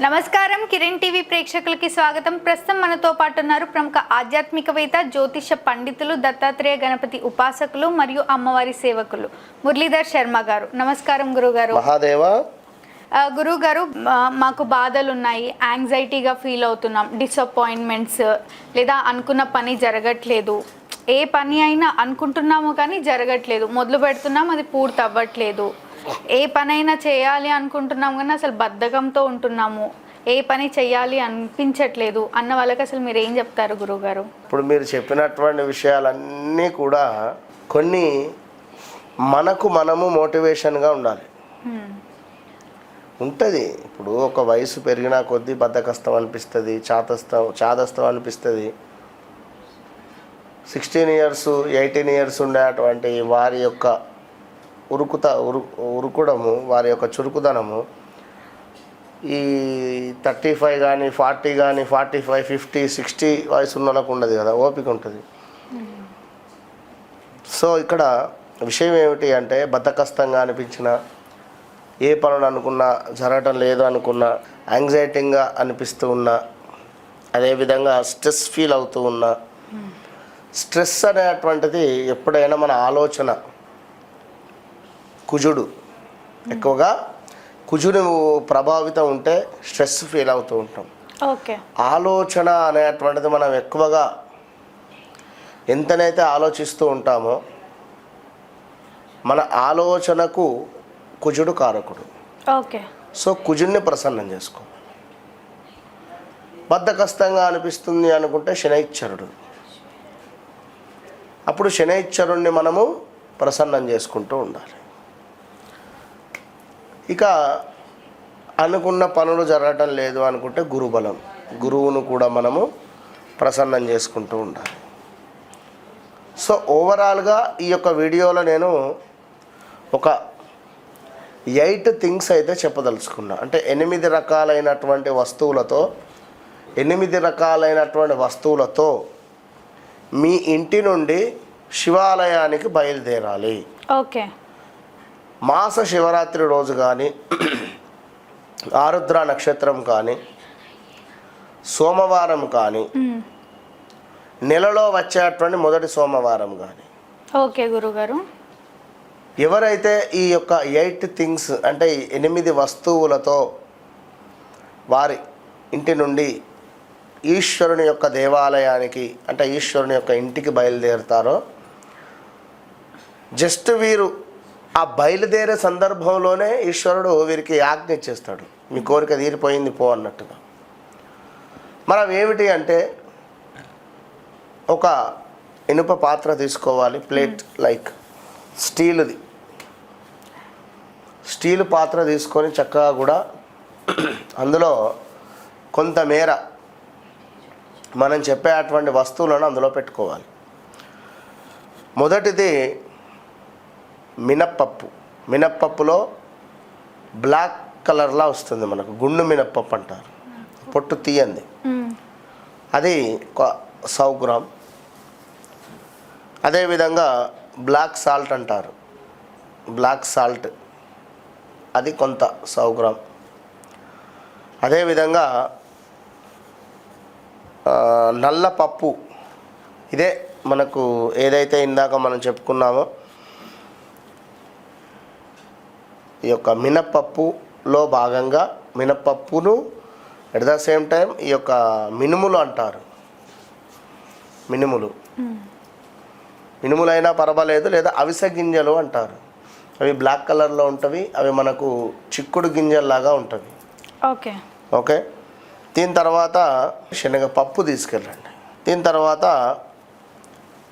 నమస్కారం. కిరణ్ టీవీ ప్రేక్షకులకి స్వాగతం. ప్రస్తుతం మనతో పాటు ఉన్నారు ప్రముఖ ఆధ్యాత్మికవేత్త జ్యోతిష పండితులు దత్తాత్రేయ గణపతి ఉపాసకులు మరియు అమ్మవారి సేవకులు మురళీధర్ శర్మ గారు. నమస్కారం గురుగారు. మహాదేవ. గురువు గారు మా- మాకు బాధలు ఉన్నాయి యాంగ్జైటీగా ఫీల్ అవుతున్నాం. డిసప్పాయింట్మెంట్స్ లేదా అనుకున్న పని జరగట్లేదు. ఏ పని అయినా అనుకుంటున్నాము కానీ జరగట్లేదు. మొదలు పెడుతున్నాం అది పూర్తి అవ్వట్లేదు ఏ పని అయినా చేయాలి అనుకుంటున్నాం కానీ అసలు బద్ధకంతో ఉంటున్నాము. ఏ పని చేయాలి అనిపించట్లేదు. అన్న వాళ్ళకి అసలు మీరు ఏం చెప్తారు గురువుగారు? ఇప్పుడు మీరు చెప్పినటువంటి విషయాలన్నీ కూడా కొన్ని మనకు మనము మోటివేషన్గా ఉండాలి. ఉంటుంది. ఇప్పుడు ఒక వయసు పెరిగినా కొద్దీ బద్దకస్తం అనిపిస్తుంది చాతస్తం చాదస్తం అనిపిస్తుంది. సిక్స్టీన్ ఇయర్స్ ఎయిటీన్ ఇయర్స్ ఉండేటువంటి వారి యొక్క ఉరుకుత ఉరు ఉరుకుడము వారి యొక్క చురుకుదనము. ఈ థర్టీ ఫైవ్ కానీ ఫార్టీ కానీ ఫార్టీ ఫైవ్ ఫిఫ్టీ సిక్స్టీ వయసు ఉన్న వాళ్ళకు ఉండదు కదా ఓపిక ఉంటుంది. సో ఇక్కడ విషయం ఏమిటి అంటే బద్దకస్తంగా అనిపించిన ఏ పనులు అనుకున్నా జరగటం లేదు అనుకున్నా యాంగ్జైటీగా అనిపిస్తూ ఉన్నా అదేవిధంగా స్ట్రెస్ ఫీల్ అవుతూ ఉన్నా స్ట్రెస్ అనేటువంటిది ఎప్పుడైనా మన ఆలోచన. కుజుడు. ఎక్కువగా కుజుడు ప్రభావితం ఉంటే స్ట్రెస్ ఫీల్ అవుతూ ఉంటాం. ఓకే. ఆలోచన అనేటువంటిది మనం ఎక్కువగా ఎంతనైతే ఆలోచిస్తూ ఉంటామో మన ఆలోచనకు కుజుడు కారకుడు. ఓకే. సో కుజుడిని ప్రసన్నం చేసుకో. బద్ధకస్తంగా అనిపిస్తుంది అనుకుంటే శనైశ్చరుడు. అప్పుడు శనైశ్చరుణ్ణి మనము ప్రసన్నం చేసుకుంటూ ఉండాలి. ఇక అనుకున్న పనులు జరగటం లేదు అనుకుంటే గురుబలం. గురువును కూడా మనము ప్రసన్నం చేసుకుంటూ ఉండాలి. సో ఓవరాల్గా ఈ యొక్క వీడియోలో నేను ఒక ఎయిట్ థింగ్స్ అయితే చెప్పదలుచుకున్నా. అంటే ఎనిమిది రకాలైనటువంటి వస్తువులతో ఎనిమిది రకాలైనటువంటి వస్తువులతో మీ ఇంటి నుండి శివాలయానికి బయలుదేరాలి. ఓకే. మాస శివరాత్రి రోజు కానీ ఆరుద్ర నక్షత్రం కానీ సోమవారం కానీ. నెలలో వచ్చేటువంటి మొదటి సోమవారం కానీ ఓకే గురుగారు ఎవరైతే ఈ యొక్క ఎయిట్ థింగ్స్ అంటే ఎనిమిది వస్తువులతో వారి ఇంటి నుండి ఈశ్వరుని యొక్క దేవాలయానికి అంటే ఈశ్వరుని యొక్క ఇంటికి బయలుదేరుతారో జస్ట్ వీరు ఆ బయలుదేరే సందర్భంలోనే ఈశ్వరుడు వీరికి ఆజ్ఞ ఇచ్చేస్తాడు మీ కోరిక తీరిపోయింది పో అన్నట్టుగా. మరి అవి ఏమిటి అంటే ఒక ఇనుప పాత్ర తీసుకోవాలి ప్లేట్ లైక్ స్టీల్ది. స్టీల్ పాత్ర తీసుకొని చక్కగా కూడా అందులో కొంతమేర మనం చెప్పేటువంటి వస్తువులను అందులో పెట్టుకోవాలి. మొదటిది మినప్పప్పు. మినప్పప్పులో బ్లాక్ కలర్లా వస్తుంది మనకు. గుండు మినప్పప్పు అంటారు. పొట్టు తీయంది. అది సౌ గ్రామ్. అదేవిధంగా బ్లాక్ సాల్ట్ అంటారు. Black salt. అది కొంత సౌ గ్రామ్. అదేవిధంగా నల్ల పప్పు. ఇదే మనకు ఏదైతే ఇందాక మనం చెప్పుకున్నామో ఈ యొక్క మినప్పప్పులో భాగంగా మినప్పప్పును ఎట్ ద సేమ్ టైం ఈ యొక్క మినుములు అంటారు. మినుములు. మినుములైనా పర్వాలేదు లేదా అవిసె గింజలు అంటారు. అవి బ్లాక్ కలర్లో ఉంటవి అవి మనకు చిక్కుడు గింజల్లాగా ఉంటవి. ఓకే. ఓకే? దీని తర్వాత శనగపప్పు తీసుకెళ్ళండి. దీని తర్వాత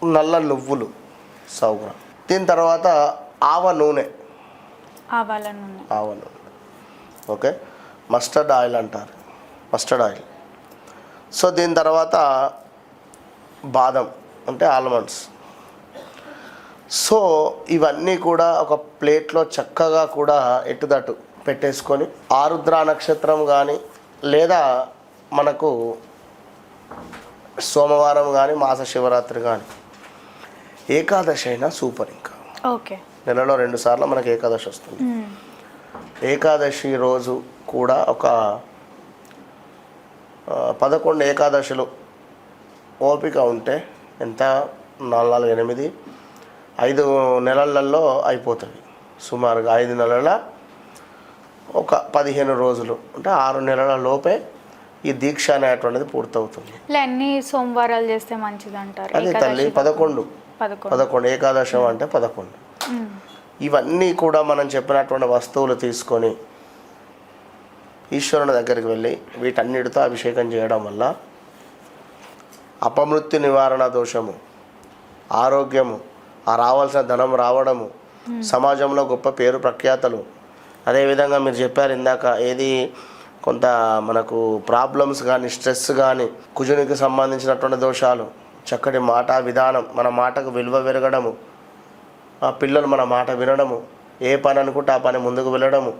నల్ల నువ్వులు సౌగ్రాం దీని తర్వాత ఆవ నూనె. ఆవాల నూనె ఆవ నూనె ఓకే? మస్టర్డ్ ఆయిల్ అంటారు. Mustard oil. సో దీని తర్వాత బాదం అంటే ఆల్మండ్స్. సో ఇవన్నీ కూడా ఒక ప్లేట్లో చక్కగా కూడా ఎటుదటు పెట్టేసుకొని ఆరుద్ర నక్షత్రం కానీ లేదా మనకు సోమవారం కానీ మాస శివరాత్రి కానీ ఏకాదశి అయినా సూపర్ ఇంకా. ఓకే. నెలలో రెండు సార్లు మనకి ఏకాదశి వస్తుంది. ఏకాదశి రోజు కూడా ఒక పదకొండు ఏకాదశులు ఓపిక ఉంటే ఎంత? నాలుగు నాలుగు ఎనిమిది ఐదు నెలలలో అయిపోతుంది. సుమారుగా ఐదు నెలల ఒక పదిహేను రోజులు అంటే ఆరు నెలల లోపే ఈ దీక్ష అనేటువంటిది పూర్తవుతుంది. ఎన్ని సోమవారాలు చేస్తే మంచిది అంటారు అదే తల్లి పదకొండు. పదకొండు. ఏకాదశం అంటే పదకొండు. ఇవన్నీ కూడా మనం చెప్పినటువంటి వస్తువులు తీసుకొని ఈశ్వరుని దగ్గరికి వెళ్ళి వీటన్నిటితో అభిషేకం చేయడం వల్ల అపమృత్యు నివారణ దోషము ఆరోగ్యము ఆ రావాల్సిన ధనం రావడము సమాజంలో గొప్ప పేరు ప్రఖ్యాతలు. అదేవిధంగా మీరు చెప్పారు ఇందాక ఏది కొంత మనకు ప్రాబ్లమ్స్ కానీ స్ట్రెస్ కానీ కుజునికి సంబంధించినటువంటి దోషాలు చక్కటి మాట విధానం మన మాటకు విలువ పెరగడము ఆ పిల్లలు మన మాట వినడము ఏ పని అనుకుంటే ఆ పని ముందుకు వెళ్ళడము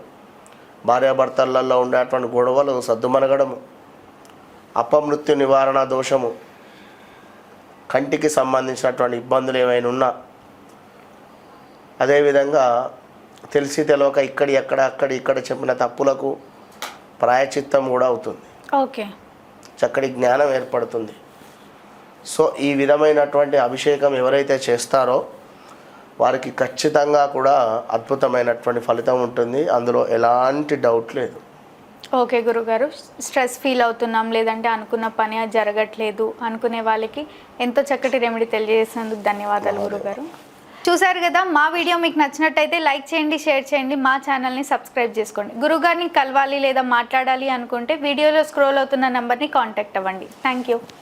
భార్యాభర్తలలో ఉండేటువంటి గొడవలు సద్దుమనగడము అపమృత్యు నివారణ దోషము కంటికి సంబంధించినటువంటి ఇబ్బందులు ఏమైనా ఉన్నా అదేవిధంగా తెలిసి తెలియక ఇక్కడి ఎక్కడ అక్కడ ఇక్కడ చెప్పిన తప్పులకు ప్రాయచిత్తం కూడా అవుతుంది. ఓకే. చక్కటి జ్ఞానం ఏర్పడుతుంది. సో ఈ విధమైనటువంటి అభిషేకం ఎవరైతే చేస్తారో వారికి ఖచ్చితంగా కూడా అద్భుతమైనటువంటి ఫలితం ఉంటుంది. అందులో ఎలాంటి డౌట్ లేదు. ఓకే గురుగారు స్ట్రెస్ ఫీల్ అవుతున్నాం లేదంటే అనుకున్న పని అది జరగట్లేదు అనుకునే వాళ్ళకి ఎంతో చక్కటి రెమెడీ తెలియజేసినందుకు ధన్యవాదాలు గురుగారు. చూసారు కదా మా వీడియో మీకు నచ్చినట్టయితే లైక్ చేయండి షేర్ చేయండి మా ఛానల్ని సబ్స్క్రైబ్ చేసుకోండి. గురుగారిని కలవాలి లేదా మాట్లాడాలి అనుకుంటే వీడియోలో స్క్రోల్ అవుతున్న నెంబర్ని కాంటాక్ట్ అవ్వండి. Thank you